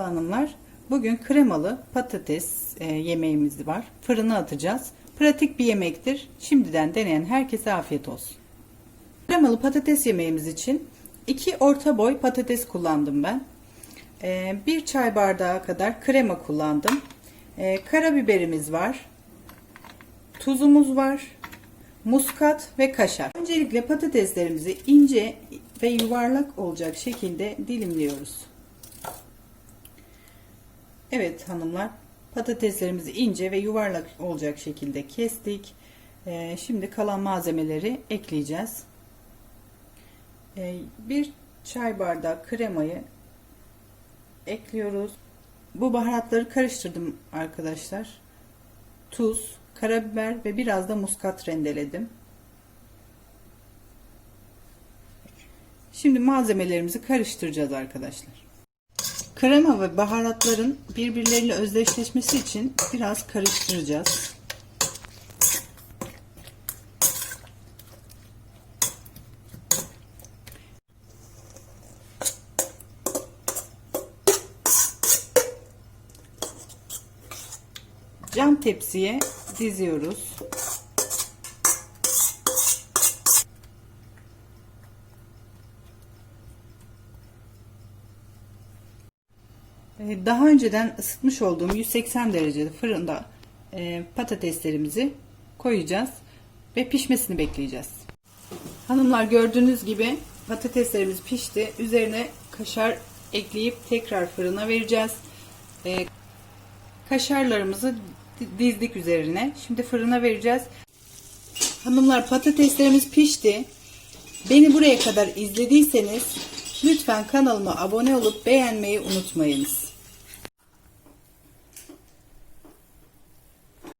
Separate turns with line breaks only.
Hanımlar, bugün kremalı patates e, yemeğimiz var. Fırına atacağız. Pratik bir yemektir. Şimdiden deneyen herkese afiyet olsun. Kremalı patates yemeğimiz için 2 orta boy patates kullandım ben. E, bir çay bardağı kadar krema kullandım. E, karabiberimiz var. Tuzumuz var. Muskat ve kaşar. Öncelikle patateslerimizi ince ve yuvarlak olacak şekilde dilimliyoruz. Evet hanımlar patateslerimizi ince ve yuvarlak olacak şekilde kestik. Ee, şimdi kalan malzemeleri ekleyeceğiz. Ee, bir çay bardağı kremayı ekliyoruz. Bu baharatları karıştırdım arkadaşlar. Tuz, karabiber ve biraz da muskat rendeledim. Şimdi malzemelerimizi karıştıracağız arkadaşlar. Krema ve baharatların birbirleriyle özdeşleşmesi için biraz karıştıracağız. Cam tepsiye diziyoruz. Daha önceden ısıtmış olduğum 180 derecede fırında e, patateslerimizi koyacağız ve pişmesini bekleyeceğiz. Hanımlar gördüğünüz gibi patateslerimiz pişti. Üzerine kaşar ekleyip tekrar fırına vereceğiz. E, Kaşarlarımızı dizdik üzerine. Şimdi fırına vereceğiz. Hanımlar patateslerimiz pişti. Beni buraya kadar izlediyseniz lütfen kanalıma abone olup beğenmeyi unutmayınız.